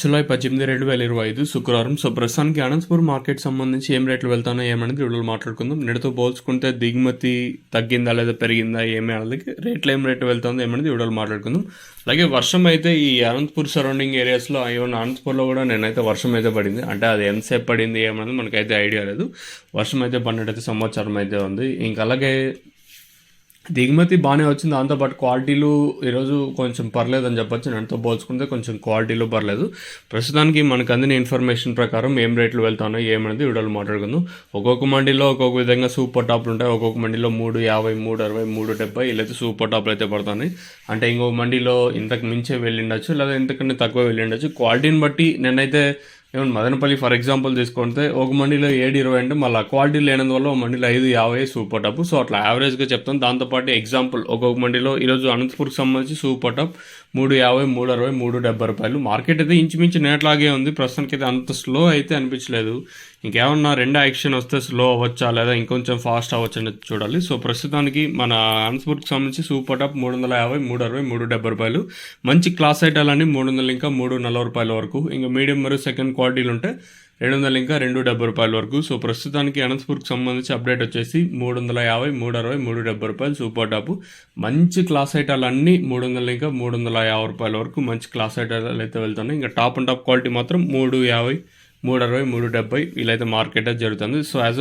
July పద్దెనిమిది రెండు వేల ఇరవై ఐదు శుక్రవారం సో ప్రస్తుతానికి అనంతపూర్ మార్కెట్ సంబంధించి ఏం రేట్లు వెళ్తానో ఏమనేది వీడియోలో మాట్లాడుకుందాం. నిన్నతో పోల్చుకుంటే దిగుమతి తగ్గిందా లేదా పెరిగిందా ఏమి అనేది రేట్లు ఏం రేటు వెళ్తుందో ఏమనేది వీడియోలో మాట్లాడుకుందాం. అలాగే వర్షం అయితే ఈ అనంతపూర్ సరౌండింగ్ ఏరియాస్లో ఈవెన్ అనంతపూర్లో కూడా నేనైతే వర్షం అయితే పడింది. అంటే అది ఎంతసేపు పడింది ఏమనేది మనకైతే ఐడియా లేదు. వర్షం అయితే పడినట్టయితే సంవత్సరం అయితే ఉంది. ఇంకా అలాగే దిగుమతి బాగానే వచ్చింది. దాంతోపాటు క్వాలిటీలు ఈరోజు కొంచెం పర్లేదు అని చెప్పొచ్చు నేనుతో పోల్చుకుంటే కొంచెం క్వాలిటీలో పర్లేదు. ప్రస్తుతానికి మనకు అందిన ఇన్ఫర్మేషన్ ప్రకారం ఏం రేట్లు వెళ్తానో ఏమనేది వీడియోలు మాట్లాడుకుందాం. ఒక్కొక్క మండీలో ఒక్కొక్క విధంగా సూపర్ టాప్లు ఉంటాయి. ఒక్కొక్క మండీలో మూడు యాభై మూడు అరవై మూడు డెబ్బై ఇలా అయితే సూపర్ టాప్లు అయితే పడుతున్నాయి అంటే ఇంకొక మండీలో ఇంతకు మించే వెళ్ళిండొచ్చు లేదా ఇంతకంటే తక్కువ వెళ్ళిండొచ్చు క్వాలిటీని బట్టి నేనైతే ఏమన్నా మదనపల్లి ఫర్ ఎగ్జాంపుల్ తీసుకుంటే ఒక మండీలో ఏడు ఇరవై అంటే మళ్ళీ క్వాలిటీ లేనందువల్ల ఒక మండీలో ఐదు యాభై సూపర్ టప్ సో అట్లా యావరేజ్గా చెప్తాను. దాంతోపాటు ఎగ్జాంపుల్ ఒక్కొక్క మండీలో ఈరోజు అనంతపూర్కి సంబంధించి సూపర్ టప్ మూడు యాభై మూడు అరవై మూడు డెబ్బై రూపాయలు. మార్కెట్ అయితే ఇంచుమించు నేట్లాగే ఉంది. ప్రస్తుతానికి అయితే అంత స్లో అయితే అనిపించలేదు. ఇంకేమన్నా రెండు యాక్షన్ వస్తే స్లో అవ్వచ్చా? లేదా ఇంకొంచెం ఫాస్ట్ అవ్వచ్చు అనేది చూడాలి. సో ప్రస్తుతానికి మన అనంతపూర్కి సంబంధించి సూపర్ టాప్ మూడు వందల యాభై మూడు అరవై మూడు డెబ్బై రూపాయలు. మంచి క్లాస్ ఐటాలన్నీ మూడు వందలు ఇంకా మూడు నలభై రూపాయల వరకు. ఇంకా మీడియం మరియు సెకండ్ క్వాలిటీలు ఉంటే రెండు వందలు ఇంకా రెండు డెబ్బై రూపాయల వరకు. సో ప్రస్తుతానికి అనంతపూర్కి సంబంధించి అప్డేట్ వచ్చేసి మూడు వందల యాభై మూడు అరవై మూడు డెబ్బై రూపాయలు సూపర్ టాప్. మంచి క్లాస్ ఐటాలు అన్నీ మూడు వందలు ఇంకా మూడు వందల యాభై రూపాయల వరకు మంచి క్లాస్ ఐటాలు అయితే వెళ్తున్నాయి. ఇంకా టాప్ అండ్ టాప్ క్వాలిటీ మాత్రం మూడు యాభై మూడు అరవై మూడు డెబ్బై వీలైతే మార్కెట్ అయితే జరుగుతుంది. So as